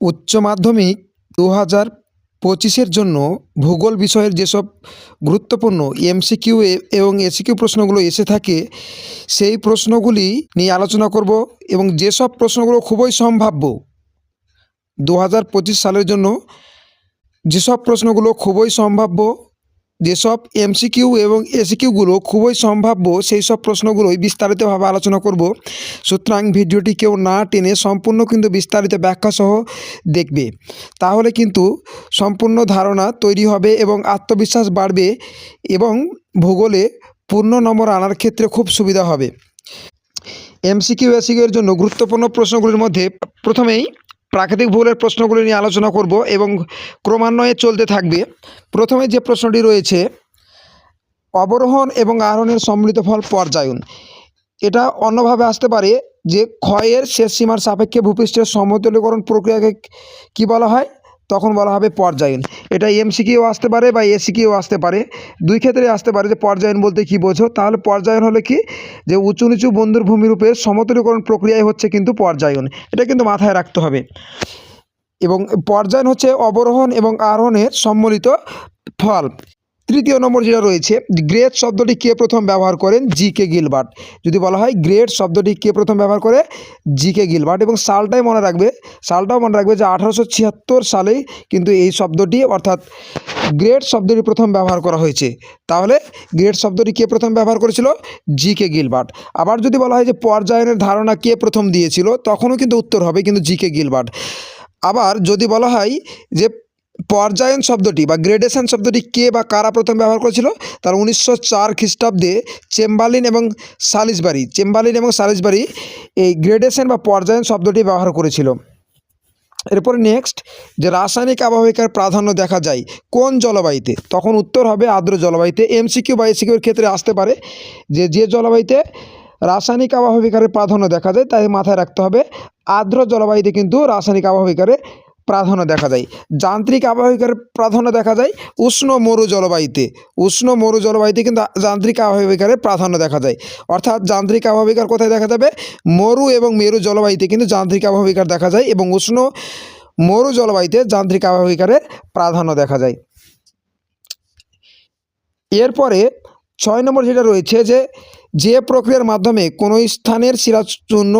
উচ্চ মাধ্যমিক দু হাজার পঁচিশের জন্য ভূগোল বিষয়ের যেসব গুরুত্বপূর্ণ এমসিকিউ এবং এসিকিউ প্রশ্নগুলো এসে থাকে, সেই প্রশ্নগুলি নিয়ে আলোচনা করব এবং যেসব প্রশ্নগুলো খুবই সম্ভাব্য দু হাজার পঁচিশ সালের জন্য, যেসব প্রশ্নগুলো খুবই সম্ভাব্য যেসব এমসিকিউ এবং এসিকিউগুলো খুবই সম্ভাব্য, সেই সব প্রশ্নগুলোই বিস্তারিতভাবে আলোচনা করব। সুতরাং ভিডিওটি কেউ না টেনে সম্পূর্ণ কিন্তু বিস্তারিত ব্যাখ্যা সহ দেখবে। তাহলে কিন্তু সম্পূর্ণ ধারণা তৈরি হবে এবং আত্মবিশ্বাস বাড়বে এবং ভূগোলে পূর্ণ নম্বর আনার ক্ষেত্রে খুব সুবিধা হবে। এমসিকিউ এসিকিউ এর জন্য গুরুত্বপূর্ণ প্রশ্নগুলির মধ্যে প্রথমেই প্রাকৃতিক ভূগোলের প্রশ্নগুলি নিয়ে আলোচনা করব এবং ক্রমান্বয়ে চলতে থাকবে। প্রথমে যে প্রশ্নটি রয়েছে, অবরোহণ এবং আরোহণের সম্মিলিত ফল পর্যায়ন। এটা অন্যভাবে আসতে পারে যে ক্ষয়ের শেষ সীমার সাপেক্ষে ভূপৃষ্ঠের সমতলীকরণ প্রক্রিয়াকে কি বলা হয়? তখন বলা হবে পর্যায়ন। এটা এমসিকিউ আসতে পারে বা এসিকিউ আসতে পারে। দুই ক্ষেত্রে আসতে পারে যে পর্যায়ন বলতে কি বোঝো? তাহলে পর্যায়ন হলে কি? যে উঁচু নিচু বন্ধুর ভূমিরূপে সমতলীকরণ প্রক্রিয়ায় হচ্ছে কিন্তু পর্যায়ন। এটা কিন্তু মাথায় রাখতে হবে। এবং পর্যায়ন হচ্ছে অবরোহণ এবং আরোহণের সম্মিলিত ফল। তৃতীয় নম্বর যেটা রয়েছে, গ্রেট শব্দটি কে প্রথম ব্যবহার করেন? G K Gilbert. যদি বলা হয় গ্রেট শব্দটি কে প্রথম ব্যবহার করে? G K Gilbert. এবং সালটাই মনে রাখবে, সালটাও মনে রাখবে যে আঠারোশো ছিয়াত্তর সালেই কিন্তু এই শব্দটি অর্থাৎ গ্রেট শব্দটি প্রথম ব্যবহার করা হয়েছে। তাহলে গ্রেট শব্দটি কে প্রথম ব্যবহার করেছিল? G K Gilbert. আবার যদি বলা হয় যে পর্যায়নের ধারণা কে প্রথম দিয়েছিল, তখনও কিন্তু উত্তর হবে কিন্তু জি কে গিলবার্ট। আবার যদি বলা হয় যে পর্যায়ন শব্দটি বা গ্রেডেশন শব্দটি কে বা কারা প্রথম ব্যবহার করেছিল? তার উনিশশো চার খ্রিস্টাব্দে চেম্বারলিন এবং সালিসবারি চেম্বারলিন এবং সালিসবারি এই গ্রেডেশন বা পর্যায়ন শব্দটি ব্যবহার করেছিল। এরপরে নেক্সট যে রাসায়নিক আবহাওয়িকার প্রাধান্য দেখা যায় কোন জলবায়ুতে? তখন উত্তর হবে আর্দ্র জলবায়ুতে। এমসিকিউ বা এসিকিউর ক্ষেত্রে আসতে পারে যে যে জলবায়ুতে রাসায়নিক আবহাওয়িকারের প্রাধান্য দেখা যায় তাই মাথায় রাখতে হবে। আর্দ্র জলবায়ুতে কিন্তু রাসায়নিক আবহাওয়িকারের প্রাধান্য দেখা যায়। যান্ত্রিক আবহাওয়িকার প্রাধান্য দেখা যায় উষ্ণ মরু জলবায়ুতে। উষ্ণ মরু জলবায়ুতে কিন্তু যান্ত্রিক আবহাওয়িকারের প্রাধান্য দেখা যায়। অর্থাৎ যান্ত্রিক আবহাওয়িকার কোথায় দেখা যাবে? মরু এবং মেরু জলবায়ুতে কিন্তু যান্ত্রিক আবহাওয়িকার দেখা যায় এবং উষ্ণ মরু জলবায়ুতে যান্ত্রিক আবহাওয়িকারের প্রাধান্য দেখা যায়। এরপরে ছয় নম্বর যেটা রয়েছে যে যে প্রক্রিয়ার মাধ্যমে কোনো স্থানের শিলাচূর্ণ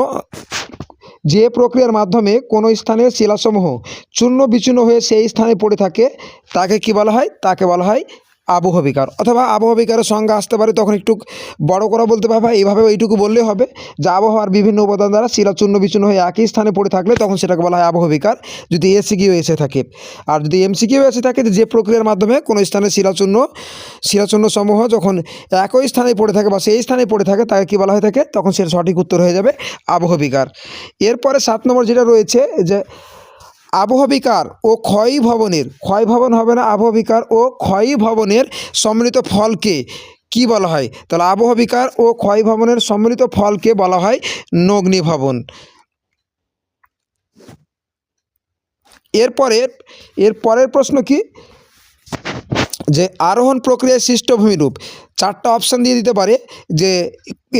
যে প্রক্রিয়ার মাধ্যমে কোনো স্থানের শিলাসমূহ চূর্ণ বিচূর্ণ হয়ে সেই স্থানে পড়ে থাকে, তাকে কি বলা হয়? তাকে বলা হয় আবহবিকার অথবা আবহবিকারের সংজ্ঞা আসতে পারে, তখন একটু বড় করা বলতে পারবে এইভাবে এইটুকু বললে হবে। যে আবহাওয়ার বিভিন্ন উপাদান দ্বারা শিলা চূর্ণ বিচূর্ণ হয়ে একই স্থানে পড়ে থাকলে তখন সেটাকে বলা হয় আবহবিকার যদি এসিকিউ এসে থাকে। আর যদি এমসিকিউ এসে থাকে, যে প্রক্রিয়ার মাধ্যমে কোনো স্থানে শিলাচূর্ণ শিলাচূর্ণ সমূহ যখন একই স্থানে পড়ে থাকে বা সেই স্থানে পড়ে থাকে, তাকে কী বলা হয়ে থাকে? তখন সেটা সঠিক উত্তর হয়ে যাবে আবহবিকার এরপরে সাত নম্বর যেটা রয়েছে, যে আবহবিকার ও ক্ষয়ী ভবনের, ক্ষয় ভবন হবে না আবহবিকার ও ক্ষয়ী ভবনের সম্মিলিত ফলকে কি বলা হয়? তাহলে আবহবিকার ও ক্ষয় ভবনের সম্মিলিত ফলকে বলা হয় নগ্নি ভবন। এরপরে, এর পরের প্রশ্ন কি? যে আরোহণ প্রক্রিয়ায় সৃষ্ট ভূমিরূপ চারটা অপশান দিয়ে দিতে পারে যে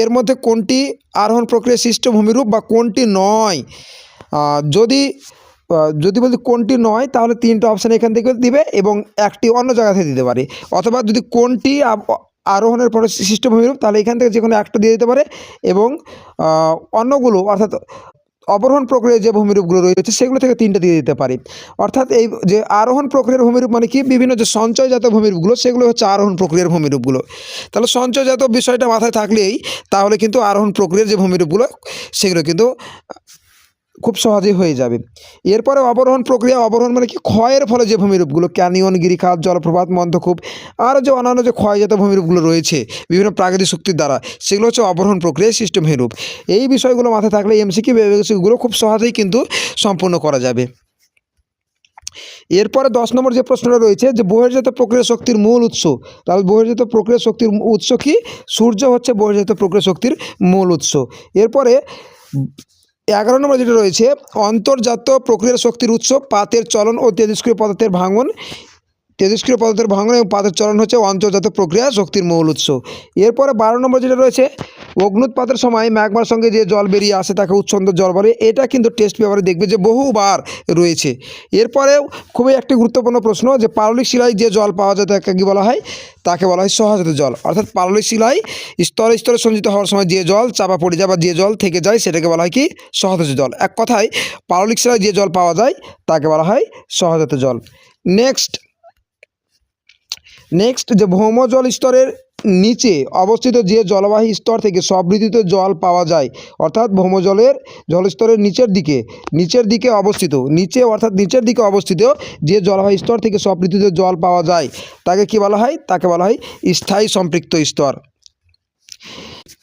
এর মধ্যে কোনটি আরোহণ প্রক্রিয়ায় সৃষ্ট ভূমিরূপ বা কোনটি নয়। যদি যদি বলতে কোনটি নয়, তাহলে তিনটা অপশান এখান থেকে দিবে এবং একটি অন্য জায়গা থেকে দিতে পারে। অথবা যদি কোনটি আরোহণের পরে সৃষ্ট ভূমিরূপ তাহলে এখান থেকে যে কোনো একটা দিয়ে দিতে পারে এবং অন্যগুলো, অর্থাৎ অবরোহণ প্রক্রিয়ার যে ভূমিরূপগুলো রয়েছে, সেগুলো থেকে তিনটা দিয়ে দিতে পারি। অর্থাৎ এই যে আরোহণ প্রক্রিয়ার ভূমিরূপ মানে কি? বিভিন্ন যে সঞ্চয়জাত ভূমিরূপগুলো, সেগুলো হচ্ছে আরোহণ প্রক্রিয়ার ভূমিরূপগুলো। তাহলে সঞ্চয়জাত বিষয়টা মাথায় থাকলেই তাহলে কিন্তু আরোহণ প্রক্রিয়ার যে ভূমিরূপগুলো, সেগুলো কিন্তু খুব সহজেই হয়ে যাবে। এরপরে অবরোহণ প্রক্রিয়া, অবরোহণ মানে কি? ক্ষয়ের ফলে যে ভূমিরূপগুলো, ক্যানিয়ন, গিরিখাত, জলপ্রপাত মন্থকূপ আরও যে অন্যান্য যে ক্ষয়জাত ভূমিরূপগুলো রয়েছে, বিভিন্ন প্রাকৃতিক শক্তির দ্বারা, সেগুলো হচ্ছে অবরোহণ প্রক্রিয়ায় সৃষ্ট ভূমিরূপ। এই বিষয়গুলো মাথায় থাকলে এমসিকি এমসিকিউগুলো খুব সহজেই কিন্তু সম্পূর্ণ করা যাবে। এরপরে দশ নম্বর যে প্রশ্নটা রয়েছে, যে বহির্জাত প্রক্রিয়া শক্তির মূল উৎস, তাহলে বহির্জাত প্রক্রিয়া শক্তির উৎস কি? সূর্য হচ্ছে বহির্জাত প্রক্রিয়া শক্তির মূল উৎস। এরপরে এগারো নম্বর যেটা রয়েছে অন্তর্জাত প্রক্রিয়ার শক্তির উৎস পাতের চলন ও তেজস্ক্রিয় পদার্থের ভাঙন তেজস্ক্রিয় পদার্থের ভাঙন এবং পাতের চলন হচ্ছে অঞ্চলজাত প্রক্রিয়া শক্তির মূল উৎস। এরপরে বারো নম্বর যেটা রয়েছে, অগ্নুৎপাতের সময় ম্যাগমার সঙ্গে যে জল বেরিয়ে আসে তাকে উচ্ছন্দ জল বলে। এটা কিন্তু টেস্ট পেপারে দেখবে যে বহুবার রয়েছে। এরপরেও খুবই একটি গুরুত্বপূর্ণ প্রশ্ন যে পাললিক শিলায় যে জল পাওয়া যায় তাকে কী বলা হয়? তাকে বলা হয় সহজাত জল। অর্থাৎ পাললিক শিলায় স্তরে স্তরে সঞ্চিত হওয়ার সময় যে জল চাপা পড়ে যায় বা যে জল থেকে যায় সেটাকে বলা হয় কি? সহজাত জল। এক কথায় পাললিক শিলায় যে জল পাওয়া যায় তাকে বলা হয় সহজাত জল। নেক্সট নেক্সট যে ভৌমজল স্তরের নিচে অবস্থিত যে জলবাহী স্তর থেকে সবৃদ্ধিত জল পাওয়া যায়, অর্থাৎ ভৌমজলের জলস্তরের নিচের দিকে নিচের দিকে অবস্থিত, নিচে অর্থাৎ নিচের দিকে অবস্থিত যে জলবাহী স্তর থেকে সবৃদ্ধিত জল পাওয়া যায়, তাকে কি বলা হয়? তাকে বলা হয় স্থায়ী সম্পৃক্ত স্তর।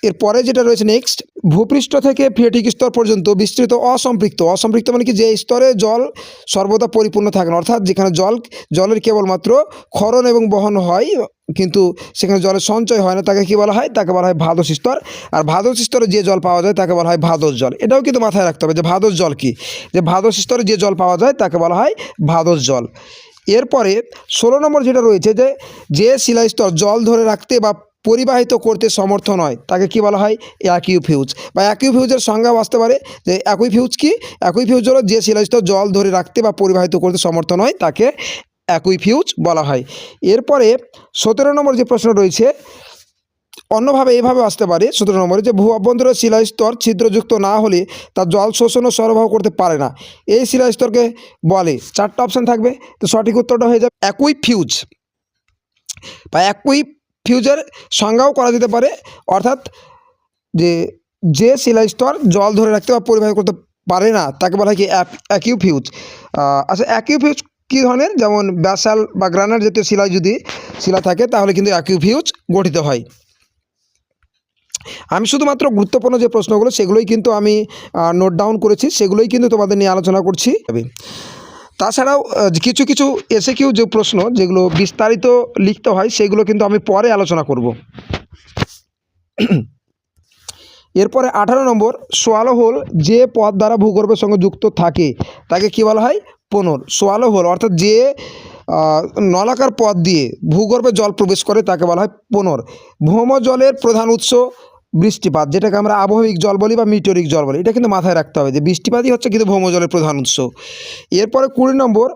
এরপরে যেটা রয়েছে নেক্সট ভূপৃষ্ঠ থেকে ফেটিক স্তর পর্যন্ত বিস্তৃত অসম্পৃক্ত। অসম্পৃক্ত মানে কি? যে স্তরে জল সর্বদা পরিপূর্ণ থাকে না। অর্থাৎ যেখানে জল, জলের কেবলমাত্র ক্ষরণ এবং বহন হয়, কিন্তু সেখানে জলের সঞ্চয় হয় না, তাকে কি বলা হয়? তাকে বলা হয় ভাদস স্তর। আর ভাদস স্তরে যে জল পাওয়া যায়, তাকে বলা হয় ভাদস জল। এটাও কিন্তু মাথায় রাখতে হবে যে ভাদস জল কি? যে ভাদস স্তরে যে জল পাওয়া যায়, তাকে বলা হয় ভাদস জল। এরপরে ষোলো নম্বর যেটা রয়েছে যে যে শিলাস্তর জল ধরে রাখতে বা পরিবাহিত করতে সমর্থ নয়। তাকে কি বলা হয়? অ্যাকিউ ফিউজ বা অ্যাকিউ ফিউজের সংজ্ঞাও আসতে পারে যে একই ফিউজ কি? একই ফিউজ হলো যে শিলাস্তর জল ধরে রাখতে বা পরিবাহিত করতে সমর্থ নয়, তাকে একই ফিউজ বলা হয়। এরপরে সতেরো নম্বর যে প্রশ্ন রয়েছে, অন্যভাবে এইভাবে আসতে পারে, সতেরো নম্বরে যে ভূ অভ্যন্তরের শিলাস্তর ছিদ্রযুক্ত না হলে তা জল শোষণ ও সরবরাহ করতে পারে না। এই শিলাস্তরকে বলে, চারটা অপশান থাকবে। তো সঠিক উত্তরটা হয়ে যাবে একই ফিউজ বা একই ফিউজের সংজ্ঞাও করা যেতে পারে। অর্থাৎ যে যে শিলাস্তর জল ধরে রাখতে বা পরিবাহিত করতে পারে না, তাকে বলা হয় কি অ্যাকিউ ফিউজ আচ্ছা অ্যাকিউ ফিউজ কী ধরনের? যেমন ব্যাসাল বা গ্রানাইট জাতীয় শিলায় যদি শিলা থাকে, তাহলে কিন্তু অ্যাকিউ ফিউজ গঠিত হয়। আমি শুধুমাত্র গুরুত্বপূর্ণ যে প্রশ্নগুলো, সেগুলোই কিন্তু আমি নোট ডাউন করেছি, সেগুলোই কিন্তু তোমাদের নিয়ে আলোচনা করছি। তাছাড়াও কিছু কিছু এসে কিউ যে প্রশ্ন যেগুলো বিস্তারিত লিখতে হয়, সেগুলো কিন্তু আমি পরে আলোচনা করব। এরপরে আঠারো নম্বর, সোয়ালো হোল যে পথ দ্বারা ভূগর্ভের সঙ্গে যুক্ত থাকে, তাকে কি বলা হয়? পুনর। সোয়ালো হোল, অর্থাৎ যে নলাকার পথ দিয়ে ভূগর্ভে জল প্রবেশ করে, তাকে বলা হয় পুনর। ভৌম জলের প্রধান উৎস বৃষ্টিপাত, যেটাকে আমরা আবহাওয়িক জল বলি বা মিটোরিক জল বলি, এটা কিন্তু মাথায় রাখতে হবে যে বৃষ্টিপাতই হচ্ছে কিন্তু ভৌম জলের প্রধান উৎস। এরপরে কুড়ি নম্বর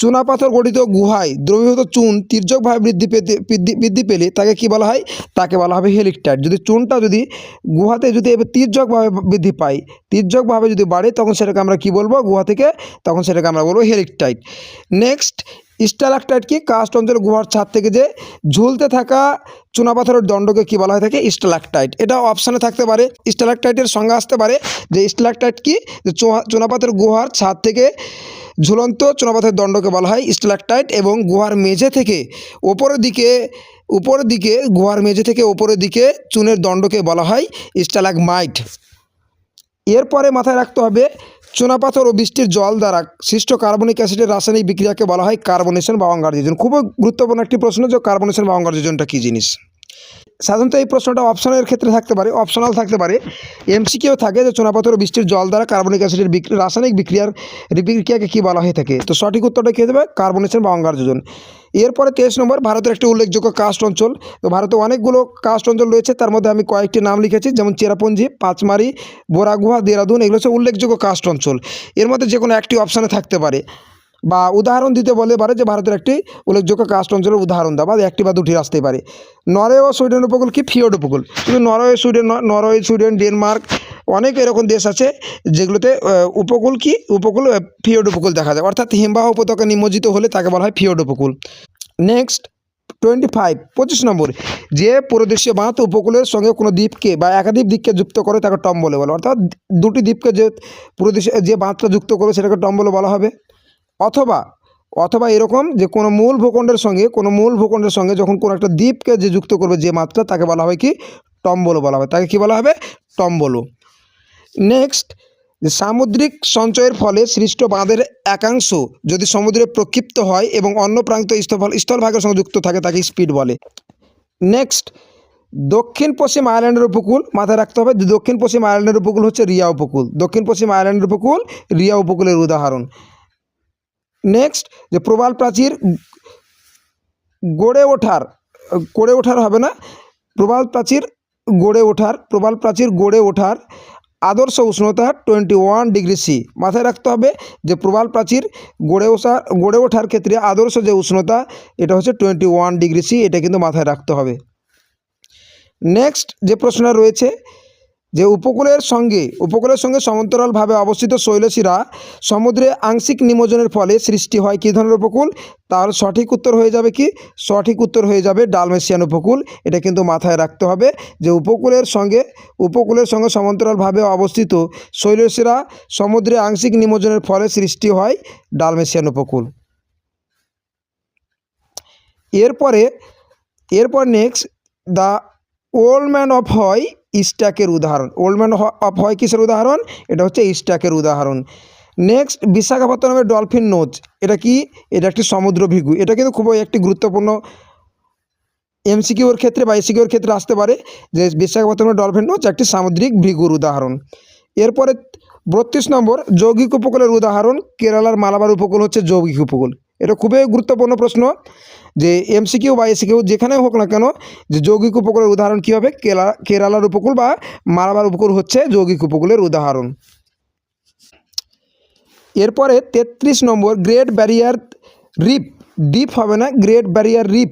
চুনাপাথর গঠিত গুহায় দ্রবীভূত চুন তির্যকভাবে বৃদ্ধি পেতে, বৃদ্ধি পেলে তাকে কি বলা হয়? তাকে বলা হবে হেলিকটাইট যদি চুনটা যদি গুহাতে যদি তির্যকভাবে বৃদ্ধি পায়, তির্যকভাবে যদি বাড়ে, তখন সেটাকে আমরা কি বলব? গুহা থেকে তখন সেটাকে আমরা বলব হেলিকটাইট নেক্সট স্টালাকটাইট কি? কাস্ট অঞ্চলের গুহার ছাদ থেকে যে ঝুলতে থাকা চুনাপাথরের দণ্ডকে কি বলা হয়ে থাকে? স্টালাকটাইট। এটা অপশানে থাকতে পারে, স্টালাকটাইটের সঙ্গে আসতে পারে যে স্টালাকটাইট কি? যে চুনাপাথর গুহার ছাদ থেকে ঝুলন্ত চুনাপাথরের দণ্ডকে বলা হয় স্টালাকটাইট এবং গুহার মেঝে থেকে ওপরের দিকে, উপরের দিকে, গুহার মেঝে থেকে ওপরের দিকে চুনের দণ্ডকে বলা হয় স্টালাগমাইট এরপরে মাথায় রাখতে হবে চুনাপাথর ও বৃষ্টির জল দ্বারা সৃষ্ট কার্বনিক অ্যাসিডের রাসায়নিক বিক্রিয়াকে বলা হয় কার্বনেশন বা অঙ্গারযোজন। খুবই গুরুত্বপূর্ণ একটি প্রশ্ন যে কার্বনেশন বা অঙ্গারযোজনটা কী জিনিস? সাধারণত এই প্রশ্নটা অপশনের ক্ষেত্রে থাকতে পারে অপশনাল থাকতে পারে। এমসিকিউ থাকে যে চুনাপাথর বৃষ্টির জল দ্বারা কার্বনিক অ্যাসিডের রাসায়নিক বিক্রিয়ার বিক্রিয়াকে কী বলা হয়ে থাকে? তো সঠিক উত্তরটা কী দেবে কার্বনেশন বা অঙ্গার যোজন। এরপরে তেইশ নম্বর, ভারতের একটি উল্লেখযোগ্য কাস্ট অঞ্চল। তো ভারতে অনেকগুলো কাস্ট অঞ্চল রয়েছে, তার মধ্যে আমি কয়েকটি নাম লিখেছি, যেমন চেরাপুঞ্জি, পাঁচমারি, বোরাগুহা, দেরাদুন, এগুলো হচ্ছে উল্লেখযোগ্য কাস্ট অঞ্চল। এর মধ্যে যে কোনো একটি অপশানে থাকতে পারে। বা উদাহরণ দিতে বলে পারে যে ভারতের একটি উল্লেখযোগ্য কাস্ট অঞ্চলের উদাহরণ দেওয়া বা একটি বা দুটি আসতেই পারে। নরওয়ে ও সুইডেন উপকূল কি ফিওড উপকূল। শুধু Norway, Sweden Norway, Sweden, Denmark অনেক এরকম দেশ আছে যেগুলোতে উপকূল কি? উপকূল ফিওড উপকূল দেখা যায়। অর্থাৎ হিমবাহ উপত্যকা নিমজ্জিত হলে তাকে বলা হয় ফিওড উপকূল। নেক্সট টোয়েন্টি ফাইভ পঁচিশ নম্বর। যে পুরোদেশীয় বাঁধ উপকূলের সঙ্গে কোনো দ্বীপকে বা একাধিক দ্বীপকে যুক্ত করে তাকে টম বলে। বলে অর্থাৎ দুটি দ্বীপকে যে পুরোদেশে, যে বাঁধটা যুক্ত করে সেটাকে টম বলে বলা হবে। অথবা অথবা এরকম যে কোনো মূল ভূখণ্ডের সঙ্গে, কোনো মূল ভূখণ্ডের সঙ্গে যখন কোনো একটা দ্বীপকে যে যুক্ত করবে যে মাত্রা, তাকে বলা হবে কি? টম্বলো বলা হবে তাকে কি বলা হবে? টম্বলো। নেক্সট সামুদ্রিক সঞ্চয়ের ফলে সৃষ্ট বাঁধের একাংশ যদি সমুদ্রে প্রক্ষিপ্ত হয় এবং অন্য প্রান্ত স্থল স্থলভাগের সঙ্গে যুক্ত থাকে, তাকে স্পিড বলে। নেক্সট দক্ষিণ পশ্চিম আয়ারল্যান্ডের উপকূল মাথায় রাখতে হবে দক্ষিণ পশ্চিম আয়ারল্যান্ডের উপকূল হচ্ছে রিয়া উপকূল। দক্ষিণ পশ্চিম আয়ারল্যান্ডের উপকূল, রিয়া উপকূলের উদাহরণ। নেক্সট যে প্রবাল প্রাচীর গড়ে ওঠার গড়ে ওঠার হবে না। প্রবাল প্রাচীর গড়ে ওঠার, প্রবাল প্রাচীর গড়ে ওঠার আদর্শ উষ্ণতা টোয়েন্টি ওয়ান ডিগ্রি সি মাথায় রাখতে হবে যে প্রবাল প্রাচীর গড়ে ওঠা গড়ে ওঠার ক্ষেত্রে আদর্শ যে উষ্ণতা, এটা হচ্ছে টোয়েন্টি ওয়ান ডিগ্রি সি এটা কিন্তু মাথায় রাখতে হবে। নেক্সট যে প্রশ্নটা রয়েছে যে উপকূলের সঙ্গে উপকূলের সঙ্গে সমান্তরালভাবে অবস্থিত শৈলশিরা সমুদ্রে আংশিক নিমজ্জনের ফলে সৃষ্টি হয় কী ধরনের উপকূল? তার সঠিক উত্তর হয়ে যাবে কি? সঠিক উত্তর হয়ে যাবে ডালমেশিয়ান উপকূল। এটা কিন্তু মাথায় রাখতে হবে যে উপকূলের সঙ্গে উপকূলের সঙ্গে সমান্তরালভাবে অবস্থিত শৈলশিরা সমুদ্রে আংশিক নিমজ্জনের ফলে সৃষ্টি হয় ডালমেশিয়ান উপকূল। এরপরে, এরপর next the old man of হয় ইস্টাকের উদাহরণ। ওল্ড ম্যান অফ হয় কিসের উদাহরণ? এটা হচ্ছে ইস্টাকের উদাহরণ। নেক্সট বিশাখাপত্তনমের ডলফিন নোচ এটা কি? এটা একটি সমুদ্র ভিগু। এটা কিন্তু খুবই একটি গুরুত্বপূর্ণ এমসিকিউর ক্ষেত্রে বা এসিকিউর ক্ষেত্রে আসতে পারে যে বিশাখাপত্তনমের ডলফিন নোচ একটি সামুদ্রিক ভিগুর উদাহরণ। এরপরে বত্রিশ নম্বর, যৌগিক উপকূলের উদাহরণ। কেরালার মালাবার উপকূল হচ্ছে যৌগিক উপকূল। এটা খুবই গুরুত্বপূর্ণ প্রশ্ন। যে এমসিকিউ বা এসিকিউ যেখানে হোক না কেন, যে যৌগিক উপকূলের উদাহরণ কী হবে কেলা, কেরালার উপকূল বা মালাবার উপকূল হচ্ছে যৌগিক উপকূলের উদাহরণ। এরপরে তেত্রিশ নম্বর গ্রেট ব্যারিয়ার রিপ ডিপ হবে না গ্রেট ব্যারিয়ার রিপ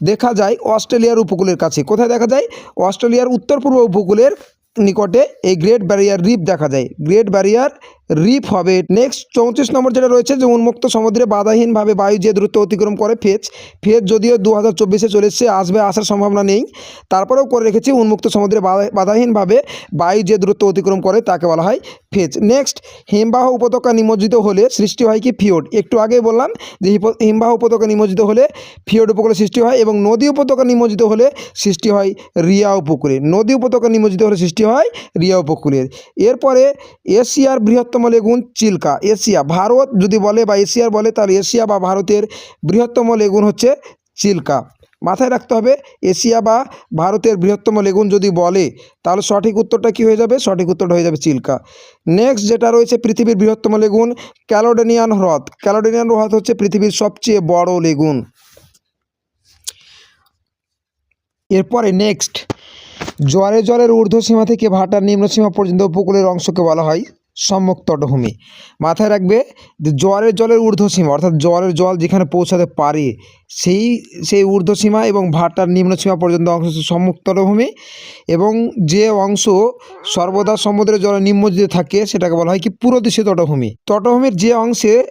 দেখা যায় অস্ট্রেলিয়ার উপকূলের কাছে। কোথায় দেখা যায়? অস্ট্রেলিয়ার উত্তর পূর্ব উপকূলের নিকটে এই গ্রেট ব্যারিয়ার রিপ দেখা যায়। গ্রেট ব্যারিয়ার রিপ হবে। নেক্সট চৌত্রিশ নম্বর যেটা রয়েছে, যে উন্মুক্ত সমুদ্রে বাধাহীনভাবে বায়ু যে দ্রুত অতিক্রম করে, ফেজ ফেজ যদিও দু হাজার চব্বিশে চলে এসছে, আসবে আসার সম্ভাবনা নেই। তারপরেও করে রেখেছি, উন্মুক্ত সমুদ্রে বাধা- বাধাহীনভাবে বায়ু যে দ্রুত অতিক্রম করে, তাকে বলা হয় ফেজ। নেক্সট হিমবাহ উপত্যকা নিমজ্জিত হলে সৃষ্টি হয় কি ফিওড? একটু আগেই বললাম যে হিমবাহ উপত্যকা নিমজ্জিত হলে ফিওড উপকূলে সৃষ্টি হয় এবং নদী উপত্যকা নিমজ্জিত হলে সৃষ্টি হয় রিয়া উপকূলে নদী উপত্যকা নিমজ্জিত হলে সৃষ্টি হয় রিয়া উপকূলের এরপরে এশিয়ার বৃহত্তম লেগুন চিল্কা, এশিয়া। ভারত যদি বলে বা এশিয়ার বলে, তাহলে এশিয়া বা ভারতের বৃহত্তম লেগুন হচ্ছে চিল্কা। মাথায় রাখতে হবে, এশিয়া বা ভারতের বৃহত্তম লেগুন যদি বলে, তাহলে সঠিক উত্তরটা কী হয়ে যাবে? সঠিক উত্তরটা হয়ে যাবে চিল্কা। নেক্সট যেটা রয়েছে, পৃথিবীর বৃহত্তম লেগুন, ক্যালোডেনিয়ান হ্রদ। ক্যালোডেনিয়ান হ্রদ হচ্ছে পৃথিবীর সবচেয়ে বড় লেগুন। এরপরে নেক্সট জোয়ারে জলের ঊর্ধ্বসীমা থেকে ভাটার নিম্নসীমা পর্যন্ত উপকূলের অংশকে বলা হয়। সম্মুখ তটভূমি। মাথায় রাখবে যে জোয়ারের জলের ঊর্ধ্বসীমা, অর্থাৎ জোয়ারের জল যেখানে পৌঁছাতে পারে, সেই সেই ঊর্ধ্বসীমা এবং ভাটার নিম্নসীমা পর্যন্ত অংশ সম্মুখ তটভূমি এবং যে অংশ সর্বদা সমুদ্রের জলে নিম্নজিতে থাকে সেটাকে বলা হয় কি পুরোদেশী তটভূমি। তটভূমির যে অংশে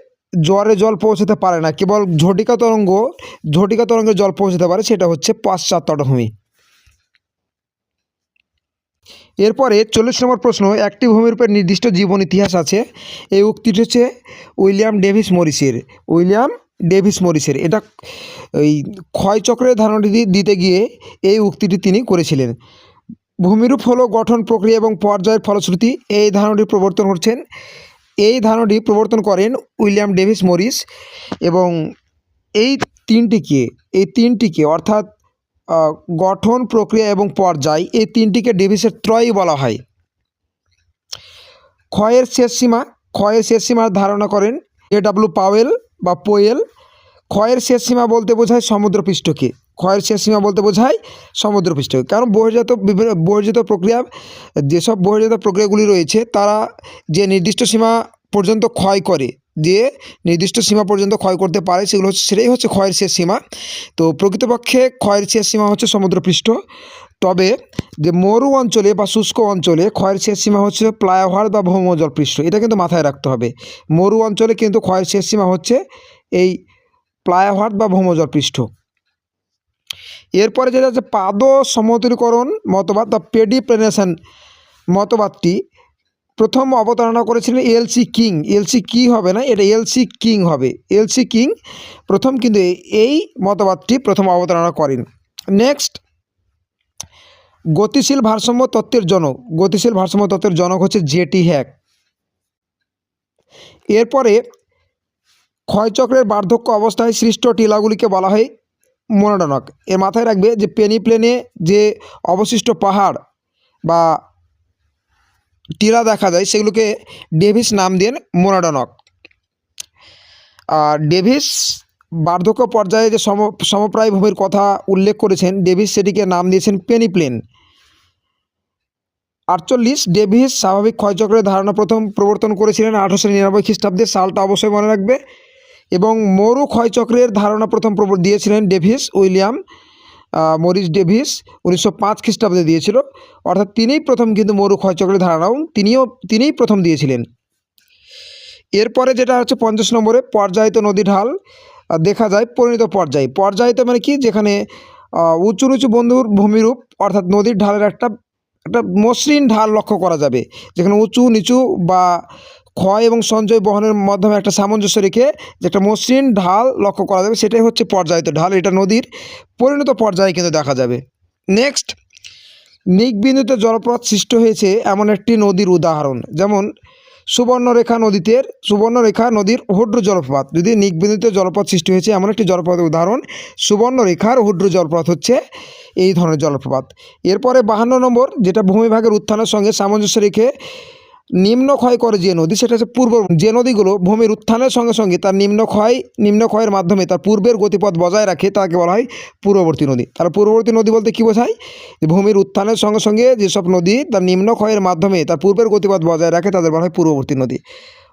জোয়ারে জল পৌঁছাতে পারে না, কেবল ঝটিকা তরঙ্গ, ঝটিকা তরঙ্গের জল পৌঁছাতে পারে, সেটা হচ্ছে পাশ্চাৎ তটভূমি। এরপরে চল্লিশ নম্বর প্রশ্ন, একটি ভূমির উপর নির্দিষ্ট জীবন ইতিহাস আছে। এই উক্তিটি হচ্ছে উইলিয়াম ডেভিস মরিসের, উইলিয়াম ডেভিস মরিসের। এটা ওই ক্ষয়চক্রের ধারণাটি দিতে গিয়ে এই উক্তিটি তিনি করেছিলেন। ভূমিরূপ হলো গঠন প্রক্রিয়া এবং পর্যায়ের ফলশ্রুতি। এই ধারণাটি প্রবর্তন করছেন, এই ধারণাটি প্রবর্তন করেন উইলিয়াম ডেভিস মরিস এবং এই তিনটিকে এই তিনটিকে, অর্থাৎ গঠন, প্রক্রিয়া এবং পর্যায় এই তিনটিকে ডেভিসের ত্রয়ই বলা হয়। ক্ষয়ের শেষ সীমা, ক্ষয়ের শেষ সীমার ধারণা করেন এ ডাব্লু পাওয়েল বা পোয়েল। ক্ষয়ের শেষ সীমা বলতে বোঝায় সমুদ্রপৃষ্ঠকে। ক্ষয়ের শেষ সীমা বলতে বোঝায় সমুদ্রপৃষ্ঠকে। কারণ বহির্জাত বিভিন্ন, বহির্জাত প্রক্রিয়া, যেসব বহির্জাত প্রক্রিয়াগুলি রয়েছে, তারা যে নির্দিষ্ট সীমা পর্যন্ত ক্ষয় করে যে নির্দিষ্ট সীমা পর্যন্ত ক্ষয় করতে পারে, সেগুলো হচ্ছে, সেটাই হচ্ছে ক্ষয়ের শেষ সীমা। তো প্রকৃতপক্ষে ক্ষয়ের শেষ সীমা হচ্ছে সমুদ্রপৃষ্ঠ। তবে যে মরু অঞ্চলে বা শুষ্ক অঞ্চলে ক্ষয়ের শেষ সীমা হচ্ছে প্লায়াভার বা ভৌমজল পৃষ্ঠ এটা কিন্তু মাথায় রাখতে হবে। মরু অঞ্চলে কিন্তু ক্ষয়ের শেষ সীমা হচ্ছে এই প্লায়াভার বা ভৌমজল পৃষ্ঠ এরপরে যেটা হচ্ছে পাদ সমতলীকরণ মতবাদ বা পেডিপ্রেনেশন মতবাদটি প্রথম অবতারণা করেছিলেন এলসি কিং। এলসি কি হবে না? এটা এলসি কিং হবে। এলসি কিং প্রথম কিন্তু এই- মতবাদটি প্রথম অবতারণা করেন। নেক্সট, গতিশীল ভারসাম্য তত্ত্বের জনক। গতিশীল ভারসাম্য তত্ত্বের জনক হচ্ছে জেটি হ্যাক। এরপরে, ক্ষয়চক্রের বার্ধক্য অবস্থায় সৃষ্ট টিলাগুলিকে বলা হয় মোনাডনক। এর মাথায় রাখবে যে পেনি প্লেনে যে অবশিষ্ট পাহাড় বা টিলা দেখা যায়, সেগুলোকে ডেভিস নাম দেন মোনাডনক আর ডেভিস বার্ধক্য পর্যায়ে যে সম সমপ্রায় ভূমির কথা উল্লেখ করেছেন, ডেভিস সেটিকে নাম দিয়েছেন পেনিপ্লেন। আটচল্লিশ, ডেভিস স্বাভাবিক ক্ষয়চক্রের ধারণা প্রথম প্রবর্তন করেছিলেন আঠারোশো নিরানব্বই খ্রিস্টাব্দে সালটা অবশ্যই মনে রাখবে। এবং মরু ক্ষয়চক্রের ধারণা প্রথম দিয়েছিলেন ডেভিস উইলিয়াম মরিস ডেভিস উনিশশো পাঁচ খ্রিস্টাব্দে দিয়েছিল। অর্থাৎ তিনিই প্রথম কিন্তু মরু ক্ষয়চক্রের ধারণাও তিনিও, তিনিই প্রথম দিয়েছিলেন। এরপরে যেটা হচ্ছে পঞ্চাশ নম্বরে পর্যায়িত নদী ঢাল। দেখা যায় পরিণত পর্যায়। পর্যায়িত মানে কি? যেখানে উঁচু নিচু বন্ধুর ভূমিরূপ, অর্থাৎ নদীর ঢালের একটা একটা মসৃণ ঢাল লক্ষ্য করা যাবে। যেখানে উঁচু, নিচু বা ক্ষয় এবং সঞ্চয় বহনের মাধ্যমে একটা সামঞ্জস্য রেখে যে একটা মসৃণ ঢাল লক্ষ্য করা যাবে, সেটাই হচ্ছে পর্যায়িত ঢাল। এটা নদীর পরিণত পর্যায়ে কিন্তু দেখা যাবে। নেক্সট নিকবিন্দুতে জলপ্রপাত সৃষ্টি হয়েছে এমন একটি নদীর উদাহরণ। যেমন, সুবর্ণরেখা নদীতে, সুবর্ণরেখা নদীর হুড্র জলপ্রপাত। যদি নিকবিন্দুতে জলপ্রপাত সৃষ্টি হয়েছে এমন একটি জলপ্রপাতের উদাহরণ, সুবর্ণরেখার হুড্র জলপ্রপাত হচ্ছে এই ধরনের জলপ্রপাত। এরপরে বাহান্ন নম্বর, যেটা ভূমিভাগের উত্থানের সঙ্গে সামঞ্জস্য রেখে নিম্ন ক্ষয় করে যে নদী, সেটা হচ্ছে পূর্ব, যে নদীগুলো ভূমির উত্থানের সঙ্গে সঙ্গে তার নিম্ন ক্ষয়, নিম্ন ক্ষয়ের মাধ্যমে তার পূর্বের গতিপথ বজায় রাখে, তাকে বলা হয় পূর্ববর্তী নদী। তার পূর্ববর্তী নদী বলতে কী বোঝায়? ভূমির উত্থানের সঙ্গে সঙ্গে যেসব নদী তার নিম্ন ক্ষয়ের মাধ্যমে তার পূর্বের গতিপথ বজায় রাখে, তাদের বলা হয় পূর্ববর্তী নদী।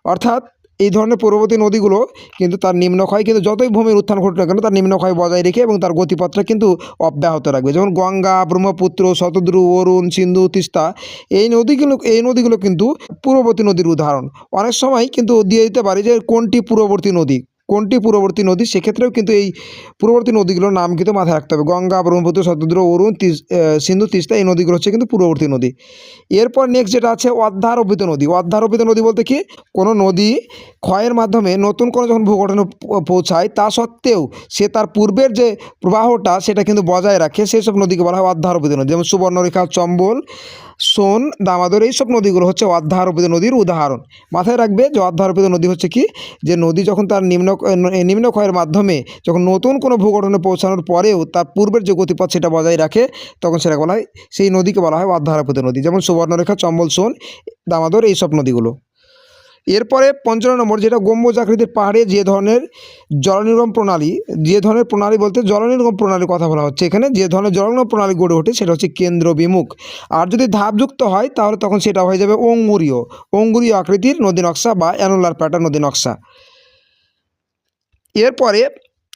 অর্থাৎ এই ধরনের পূর্ববর্তী নদীগুলো কিন্তু তার নিম্নক্ষয় কিন্তু যতই ভূমির উত্থান ঘটুক না কেন, তার নিম্নক্ষয় বজায় রেখে এবং তার গতিপথটা কিন্তু অব্যাহত রাখবে। যেমন গঙ্গা, ব্রহ্মপুত্র, শতদ্রু, অরুণ, সিন্ধু, তিস্তা, এই নদীগুলো এই নদীগুলো কিন্তু পূর্ববর্তী নদীর উদাহরণ। অনেক সময় কিন্তু দিয়ে দিতে পারে যে কোনটি পূর্ববর্তী নদী? কোনটি পূর্ববর্তী নদী? সেক্ষেত্রেও কিন্তু এই পূর্ববর্তী নদীগুলোর নাম কিন্তু মাথায় রাখতে হবে। গঙ্গা, ব্রহ্মপুত্র, শতদ্র, অরুণ সিন্ধু, তিস্তা, এই নদীগুলো হচ্ছে কিন্তু পূর্ববর্তী নদী। এরপর নেক্সট যেটা আছে, অধ্যারোপিত নদী। অধ্যারোপিত নদী বলতে কি? কোনো নদী ক্ষয়ের মাধ্যমে নতুন কোনো যখন ভূগঠনে পৌঁছায়, তা সত্ত্বেও সে তার পূর্বের যে প্রবাহটা, সেটা কিন্তু বজায় রাখে। সেই সব নদীকে বলা হয় অধ্যারোপিত নদী। যেমন সুবর্ণরেখা, চম্বল সোন, দামাদর এইসব নদীগুলো হচ্ছে অধ্যারোপিত নদীর উদাহরণ। মাথায় রাখবে যে অধ্যারোপিত নদী হচ্ছে কি? যে নদী যখন তার নিম্ন নিম্নক্ষয়ের মাধ্যমে যখন নতুন কোনো ভূগঠনে পৌঁছানোর পরেও তার পূর্বের যে গতিপথ সেটা বজায় রাখে, তখন সেটা বলা হয়, সেই নদীকে বলা হয় অধ্যারোপিত নদী। যেমন সুবর্ণরেখা, চম্বল সোন, দামাদর এইসব নদীগুলো। এরপরে পঞ্চান্ন নম্বর যেটা গম্বুজ আকৃতির পাহাড়ে যে ধরনের জলনির্গম প্রণালী, যে ধরনের প্রণালী বলতে জলনির্গম প্রণালীর কথা বলা হচ্ছে এখানে, যে ধরনের জলনির্গম প্রণালী গড়ে ওঠে সেটা হচ্ছে কেন্দ্র বিমুখ আর যদি ধাপযুক্ত হয় তাহলে তখন সেটা হয়ে যাবে অঙ্গুরীয় অঙ্গুরীয় আকৃতির নদী নকশা বা অ্যানুলার প্যাটার্ন নদী নকশা। এরপরে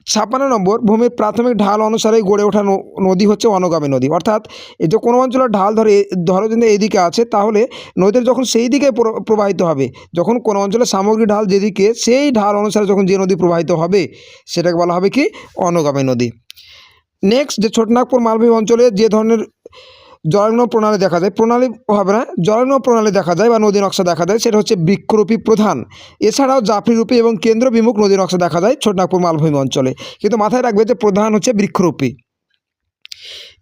ছাপ্পান্ন নম্বর, ভূমির প্রাথমিক ঢাল অনুসারে গড়ে ওঠা নদী হচ্ছে অনগামী নদী। অর্থাৎ এই যে কোনো অঞ্চলের ঢাল ধরে ধরো যদি এদিকে আছে, তাহলে নদীর যখন সেই দিকে প্রবাহিত হবে, যখন কোনো অঞ্চলের সামগ্রিক ঢাল যেদিকে, সেই ঢাল অনুসারে যখন যে নদী প্রবাহিত হবে, সেটাকে বলা হবে কি অনগামী নদী। নেক্সট যে ছোটনাগপুর মালভূমি অঞ্চলে যে ধরনের জলাগ্ন প্রণালী দেখা যায়। প্রণালী হবে না জলাগ্ন প্রণালী দেখা যায় বা নদী নকশা দেখা যায়, সেটা হচ্ছে বৃক্ষরূপী প্রধান। এছাড়াও জাফরিরূপী এবং কেন্দ্র বিমুখ নদী নকশা দেখা যায় ছোটনাগপুর মালভূমি অঞ্চলে। কিন্তু মাথায় রাখবে যে প্রধান হচ্ছে বৃক্ষরূপী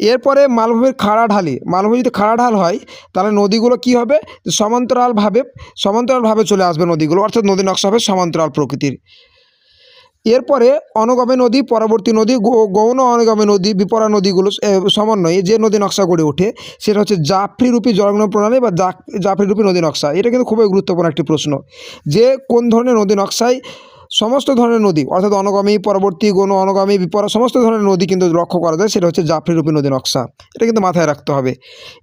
এরপরে মালভূমির খাড়া ঢালি মালভূমি যদি খাড়া ঢাল হয়, তাহলে নদীগুলো কি হবে? সমান্তরালভাবে সমান্তরালভাবে চলে আসবে নদীগুলো। অর্থাৎ নদী নকশা হবে সমান্তরাল প্রকৃতির। এরপরে অনগমে নদী, পরবর্তী নদী গৌণ অনগমে নদী, বিপরা নদীগুলো সমন্বয়ে যে নদী নকশা গড়ে ওঠে, সেটা হচ্ছে জাফরিরূপী জলগ্ন প্রণালী বা জাফরিরূপী নদী নকশা। এটা কিন্তু খুবই গুরুত্বপূর্ণ একটি প্রশ্ন। যে কোন ধরনের নদী নকশায় সমস্ত ধরনের নদী, অর্থাৎ অনুগামী, পরবর্তী গৌণ অনুগামী, বিপরা, সমস্ত ধরনের নদী কিন্তু লক্ষ্য করা যায়, সেটা হচ্ছে জাফরিরূপী নদী নকশা। এটা কিন্তু মাথায় রাখতে হবে।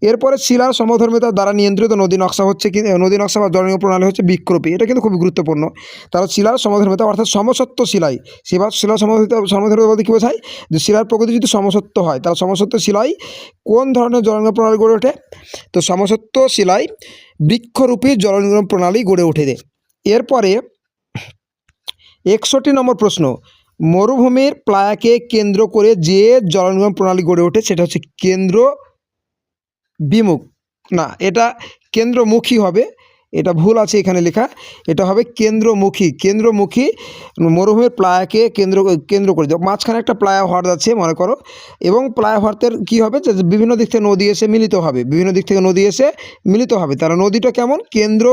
এরপরে শিলার সমধর্মিতার দ্বারা নিয়ন্ত্রিত নদী নকশা হচ্ছে কি নদী নকশা বা জলনীয় প্রণালী হচ্ছে বিক্ষরূপী এটা কিন্তু খুবই গুরুত্বপূর্ণ। তারা শিলার সমধর্মিতা অর্থাৎ সমসত্ব শিলাই শিলা শিলা সমধর্মিতা সমধর্মিতা বলতে কী বোঝায়? যে শিলার প্রকৃতি যদি সমসত্ব হয়, তাহলে সমসত্ব শিলাই কোন ধরনের জলনির্গম প্রণালী গড়ে ওঠে? তো সমসত্ব শিলাই বৃক্ষরূপী জলনির্গম প্রণালী গড়ে ওঠে। এরপরে একষট্টি নম্বর প্রশ্ন, মরুভূমির প্লায়াকে কেন্দ্র করে যে জলনিগম প্রণালী গড়ে ওঠে সেটা হচ্ছে কেন্দ্র বিমুখ। না, এটা কেন্দ্রমুখী হবে। এটা ভুল আছে এখানে লেখা। এটা হবে কেন্দ্রমুখী। কেন্দ্রমুখী মরুভূমির প্লায়াকে কেন্দ্র কেন্দ্র করে দেয় মাঝখানে একটা প্লায়া হ্রদ আছে মনে করো। এবং প্লায়া হ্রদের কী হবে? যে বিভিন্ন দিক থেকে নদী এসে মিলিত হবে। বিভিন্ন দিক থেকে নদী এসে মিলিত হবে। তাহলে নদীটা কেমন? কেন্দ্র,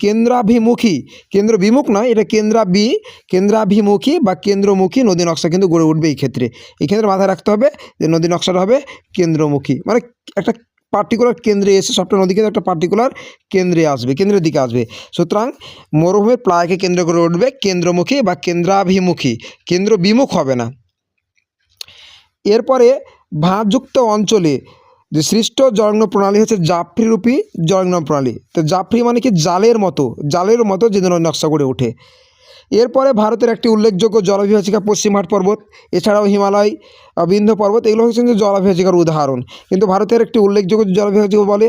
কেন্দ্রাভিমুখী। কেন্দ্র বিমুখ নয়, এটা কেন্দ্রাবি, কেন্দ্রাভিমুখী বা কেন্দ্রমুখী নদী নকশা কিন্তু গড়ে উঠবে এই ক্ষেত্রে। এই ক্ষেত্রে মাথায় রাখতে হবে যে, নদী নকশাটা হবে কেন্দ্রমুখী। মানে একটা পার্টিকুলার কেন্দ্রে এসে সবটা নদী কিন্তু একটা পার্টিকুলার কেন্দ্রে আসবে, কেন্দ্রের দিকে আসবে। সুতরাং মরুভূমির প্লায়কে কেন্দ্র করে উঠবে কেন্দ্রমুখী বা কেন্দ্রাভিমুখী কেন্দ্র বিমুখ হবে না। এরপরে ভাঁজযুক্ত অঞ্চলে যে সৃষ্ট জলগ্ন প্রণালী হচ্ছে জাফরিরূপী জলগ্ন প্রণালী। তো জাফরি মানে কি? জালের মতো জালের মতো যে নকশা গড়ে ওঠে। এরপরে ভারতের একটি উল্লেখযোগ্য জলবিভাজিকা পশ্চিমঘাট পর্বত এছাড়াও হিমালয় আহ, বিন্ধ্য পর্বত এগুলো হচ্ছে যে জলবিভাজিকার উদাহরণ। কিন্তু ভারতের একটি উল্লেখযোগ্য জলবিভাজিকা বলে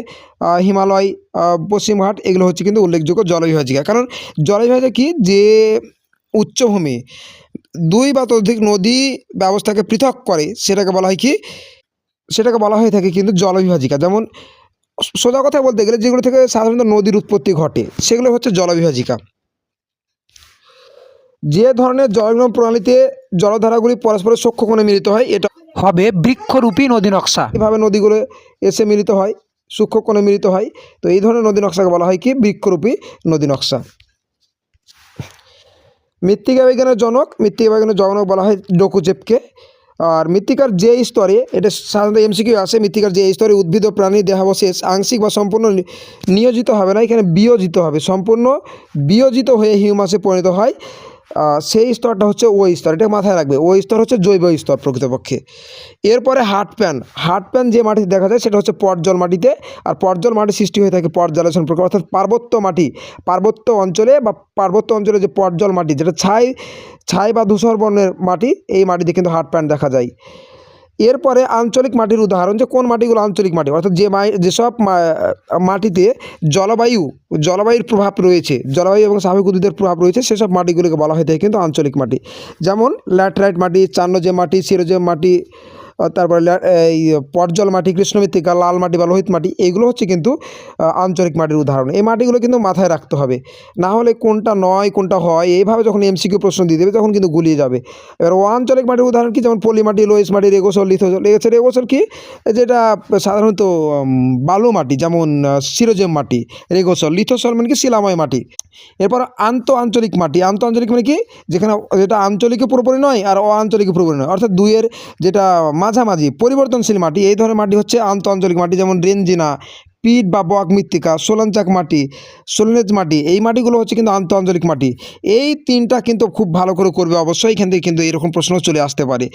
হিমালয় পশ্চিমঘাট এগুলো হচ্ছে কিন্তু উল্লেখযোগ্য জলবিভাজিকা কারণ জলবিভাজিকা কি? যে উচ্চভূমি দুই বা ততোধিক নদী ব্যবস্থাকে পৃথক করে সেটাকে বলা হয় কি? সেটাকে বলা হয়ে থাকে কিন্তু জলবিভাজিকা যেমন সোজা কথা বলতে গেলে যেগুলো থেকে সাধারণত নদীর উৎপত্তি ঘটে সেগুলো হচ্ছে জলবিভাজিকা যে ধরনের জলগ্রহণ প্রণালীতে জলধারাগুলি পরস্পরের সূক্ষ্মকোণে মিলিত হয় এটা হবে বৃক্ষরূপী নদী নকশা। এভাবে নদীগুলো এসে মিলিত হয় সূক্ষ্মকোণে মিলিত হয়। তো এই ধরনের নদী নকশাকে বলা হয় কি? বৃক্ষরূপী নদী নকশা। মৃত্তিকা বিজ্ঞানের জনক মৃত্তিকা বিজ্ঞানের জনক বলা হয় ডকুচেপকে। আর মৃত্তিকার যে স্তরে এটা সাধারণত এমসিকিউ আসে মৃত্তিকার যে স্তরে উদ্ভিদ ও প্রাণী দেহাবশেষ আংশিক বা সম্পূর্ণ নিয়োজিত হবে না এখানে বিয়োজিত হবে। সম্পূর্ণ বিয়োজিত হয়ে হিউমাসে পরিণত হয়। সেই স্তরটা হচ্ছে ওই স্তর, এটা মাথায় রাখবে। ওই স্তর হচ্ছে জৈব স্তর প্রকৃতপক্ষে। এরপরে হাট প্যান হাট প্যান যে মাটিতে দেখা যায় সেটা হচ্ছে পটজল মাটিতে, আর পটজল মাটি সৃষ্টি হয়ে থাকে পর্যালোচন প্রক্রিয়া অর্থাৎ পার্বত্য মাটি, পার্বত্য অঞ্চলে বা পার্বত্য অঞ্চলে যে পটজল মাটি, যেটা ছাই ছাই বা ধূসর বর্ণের মাটি, এই মাটিতে কিন্তু হাট প্যান দেখা যায়। এরপরে আঞ্চলিক মাটির উদাহরণ যে কোন মাটিগুলো আঞ্চলিক মাটি? অর্থাৎ যে যেসব মাটিতে জলবায়ু, জলবায়ুর প্রভাব রয়েছে, জলবায়ু এবং স্বাভাবিক উদ্ভিদের প্রভাব রয়েছে, সেসব মাটিগুলোকে বলা হয়ে থাকে কিন্তু আঞ্চলিক মাটি। যেমন ল্যাটেরাইট মাটি চান্নজেম মাটি সিরোজে মাটি তারপরে এই পটজল মাটি কৃষ্ণমৃত্তিকা লাল মাটি বা লোহিত মাটি, এগুলো হচ্ছে কিন্তু আঞ্চলিক মাটির উদাহরণ। এই মাটিগুলো কিন্তু মাথায় রাখতে হবে। না হলে কোনটা নয়, কোনটা হয়, এইভাবে যখন এমসিকিউ প্রশ্ন দিয়ে দেবে, তখন কিন্তু গুলিয়ে যাবে। এবার ও আঞ্চলিক মাটির উদাহরণ কি? যেমন পলি মাটি লোয়েস মাটি, রেগোসল লিথোসল এছাড়া রেগোসল কি? যেটা সাধারণত বালু মাটি, যেমন সিরোজেম মাটি, রেগোসল, লিথোসল মানে কি? শিলাময় মাটি। এরপর আন্ত আঞ্চলিক মাটি, আন্ত আঞ্চলিক মানে কি? যেখানে যেটা আঞ্চলিকে পুরোপুরি নয় আর অ আঞ্চলিকে পুরোপুরি নয়। অর্থাৎ দুইয়ের যেটা মাঝামাঝি পরিবর্তনশীল মাটি, এই ধরনের মাটি হচ্ছে আন্ত আঞ্চলিক মাটি, যেমন রেঞ্জিনা পিট বা বক মৃত্তিকা সোলাঞ্চাক মাটি, সোলনেজ মাটি, এই মাটিগুলো হচ্ছে কিন্তু আন্ত আঞ্চলিক মাটি। এই তিনটা কিন্তু খুব ভালো করে করবে অবশ্যই, এখান থেকে কিন্তু এরকম প্রশ্ন চলে আসতে পারে।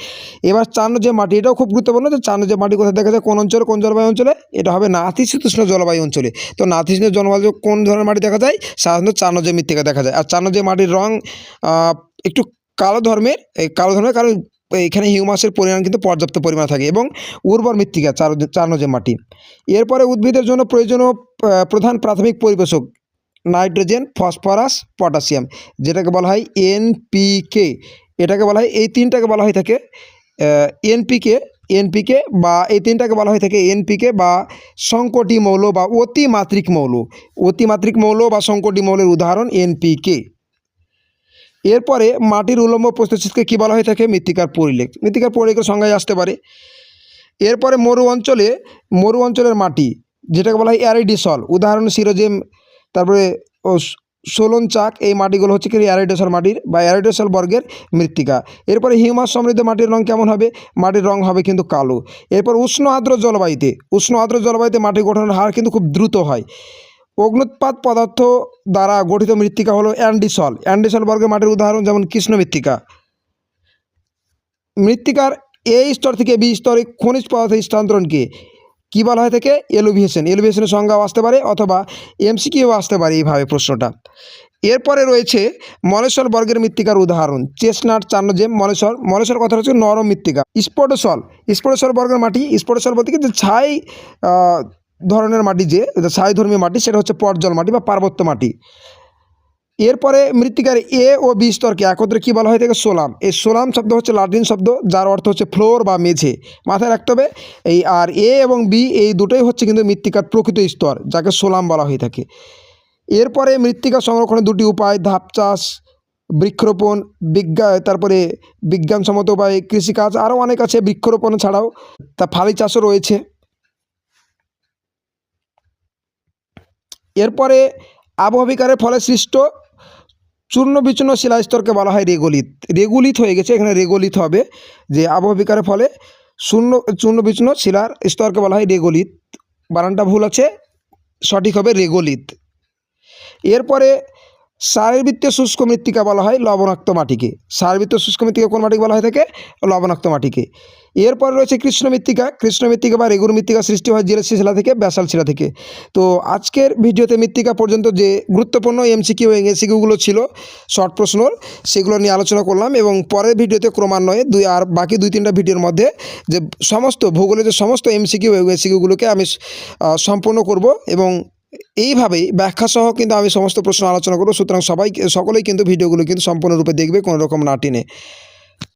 এবার চান্ন যে মাটি, এটাও খুব গুরুত্বপূর্ণ যে চান্ন যে মাটি কোথায় দেখা যায়, কোন অঞ্চলে, কোন জলবায়ু অঞ্চলে? এটা হবে নাতিশীতোষ্ণ জলবায়ু অঞ্চলে। তো নাতিশীতোষ্ণ জলবায়ু কোন ধরনের মাটি দেখা যায়? সাধারণত চান্ন যে মৃত্তিকা দেখা যায়। আর চান্ন যে মাটির রং একটু কালো ধর্মের, এই কালো ধর্মের, কারণ এখানে হিউমাসের পরিমাণ কিন্তু পর্যাপ্ত পরিমাণে থাকে এবং উর্বর মৃত্তিকা চার চান্ন যে মাটি। এরপরে উদ্ভিদের জন্য প্রয়োজনীয় প্রধান প্রাথমিক পরিবেশক নাইট্রোজেন, ফসফরাস, পটাশিয়াম, যেটাকে বলা হয় এনপিকে এটাকে বলা হয়, এই তিনটাকে বলা হয়ে থাকে এনপিকে এনপিকে বা এই তিনটাকে বলা হয়ে থাকে এনপিকে বা সংকটি মৌল বা অতিমাত্রিক মৌল। অতিমাত্রিক মৌল বা সংকটি মৌলের উদাহরণ এনপিকে এরপরে মাটির উলম্ব প্রস্তুতকে কী বলা হয়ে থাকে? মৃত্তিকার পরিলেখ। মৃত্তিকার পরিলেখের সংজ্ঞায় আসতে পারে। এরপরে মরু অঞ্চলে, মরু অঞ্চলের মাটি, যেটাকে বলা হয় অ্যারিডিসল। উদাহরণ, সিরোজেম, তারপরে সোলন চাক, এই মাটিগুলো হচ্ছে কি অ্যারিডোসল মাটির বা অ্যারিডোসল বর্গের মৃত্তিকা। এরপরে হিউমাস সমৃদ্ধ মাটির রং কেমন হবে? মাটির রং হবে কিন্তু কালো। এরপর উষ্ণ আর্দ্র জলবায়ুতে, উষ্ণ আর্দ্র জলবায়ুতে মাটি গঠনের হার কিন্তু খুব দ্রুত হয়। অগ্নুৎপাত পদার্থ দ্বারা গঠিত মৃত্তিকা হলো অ্যান্ডিসল। অ্যান্ডিসল বর্গের মাটির উদাহরণ যেমন কৃষ্ণ মৃত্তিকা। মৃত্তিকার এই স্তর থেকে বি স্তরে খনিজ পদার্থের স্থানান্তরণকে কী? বলা হয় থেকে এলোভিয়েশন এলোভিয়েশনের সংজ্ঞাও আসতে পারে অথবা এমসিকিউ আসতে পারে এইভাবে প্রশ্নটা। এরপরে রয়েছে মলেশ্বর বর্গের মৃত্তিকার উদাহরণ। চেস্টনাট চান্নজেম মলেশ্বর। মলেশ্বর কথা হচ্ছে নরম মৃত্তিকা। স্পোটোসল স্পোটোসল বর্গের মাটি। স্পোটোসল বলতে কি? যে ছাই ধরনের মাটি যে ছাই ধর্মী মাটি, সেটা হচ্ছে পটজল মাটি বা পার্বত্য মাটি। এরপরে মৃত্তিকার এ ও বি স্তরকে একত্রে কী বলা হয় থাকে সোলাম। এই সোলাম শব্দ হচ্ছে লাটিন শব্দ, যার অর্থ হচ্ছে ফ্লোর বা মেঝে। মাথায় রাখতে হবে, এই আর এ এবং বি, এই দুটোই হচ্ছে কিন্তু মৃত্তিকার প্রকৃত স্তর, যাকে সোলাম বলা হয়ে থাকে। এরপরে মৃত্তিকা সংরক্ষণের দুটি উপায়, ধাপ চাষ, বৃক্ষরোপণ বিজ্ঞান তারপরে বিজ্ঞানসম্মত উপায়, কৃষিকাজ, আরও অনেক আছে বৃক্ষরোপণ ছাড়াও। তা ফালি চাষও রয়েছে। এরপরে আবহবিকারের ফলে সৃষ্ট চূর্ণ বিচূর্ণ শিলাস্তরকে বলা হয় রেগোলিত। রেগুলিত হয়ে গেছে, এখানে রেগোলিত হবে, যে আবহবিকারের ফলে শূন্য চূর্ণ বিচূর্ণ শিলার স্তরকে বলা হয় রেগোলিত। বানানটা ভুল আছে, সঠিক হবে রেগোলিত। এরপরে সারবৃত্তীয় শুষ্ক মৃত্তিকা বলা হয় লবণাক্ত মাটিকে। সারবৃত্তীয় শুষ্ক মৃত্তিকা কোন মাটিকে বলা হয়ে থাকে লবণাক্ত মাটিকে। এরপরে রয়েছে কৃষ্ণ মৃত্তিকা। কৃষ্ণ মৃত্তিকা বা রেগুর মৃত্তিকা সৃষ্টি হয় জেলেসি শিলা থেকে, ব্যাসাল শিলা থেকে। তো আজকের ভিডিওতে মৃত্তিকা পর্যন্ত যে গুরুত্বপূর্ণ এমসিকিউ এবং এসিকিউগুলো ছিল শর্ট প্রশ্নর সেগুলো নিয়ে আলোচনা করলাম এবং পরের ভিডিওতে ক্রমান্বয়ে দুই আর বাকি দুই তিনটা ভিডিওর মধ্যে যে সমস্ত, ভূগোলের যে সমস্ত এমসিকিউ এবং এসিকিউগুলোকে আমি সম্পূর্ণ করব এবং এইভাবেই ব্যাখ্যা সহ কিন্তু আমি সমস্ত প্রশ্ন আলোচনা করব। সুতরাং সবাই সকলেই কিন্তু ভিডিওগুলো কিন্তু সম্পূর্ণরূপে দেখবে কোনো রকম না